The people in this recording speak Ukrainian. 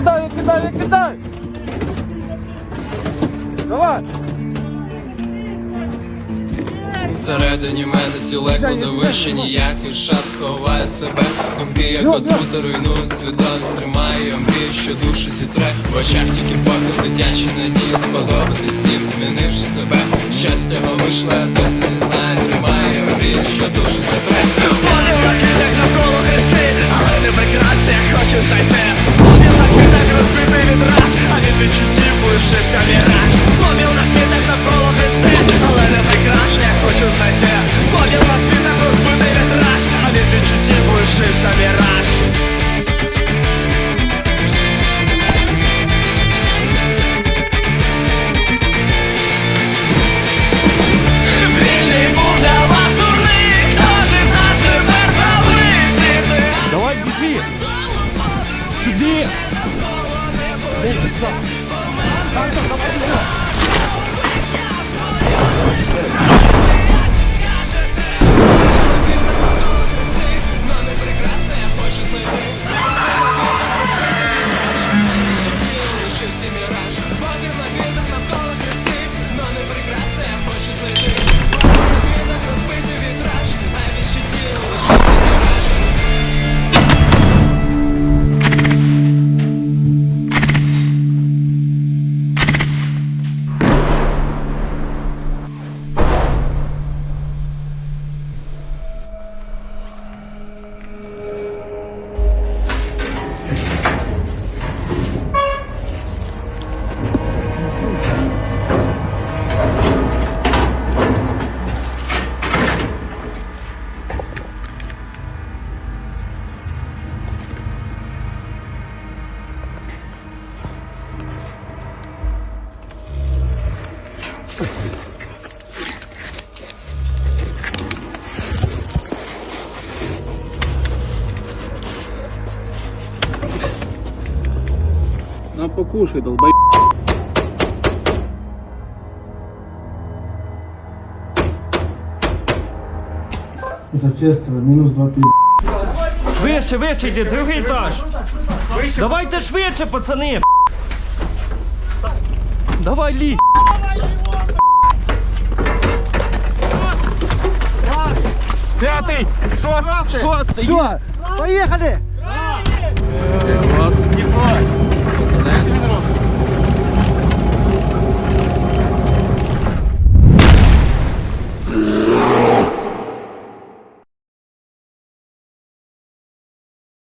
кидай! Давай! Всередині мене сіле кладовище ніякий шар сховає себе. Думки як отрута руйнують свідомість Тримає мрію, що душу зітре В очах тільки погляд дитячі надії Сподобатись всім, змінивши себе. Щастя його вийшло, Повів на квітах навколо хрести, але не прикраси, я хочу знайти. Повів на квітах розбитий вітраж, а від відчуттів лишився міраж Вільний буде вас дурний, 单上单排 На покушай, долбоеб. Зачистили, мінус 2 пі. Вище, вище йди, другий етаж. Давайте швидше, пацани. Давай лізь. Пятый! Шостый! Шостий. Все, поехали!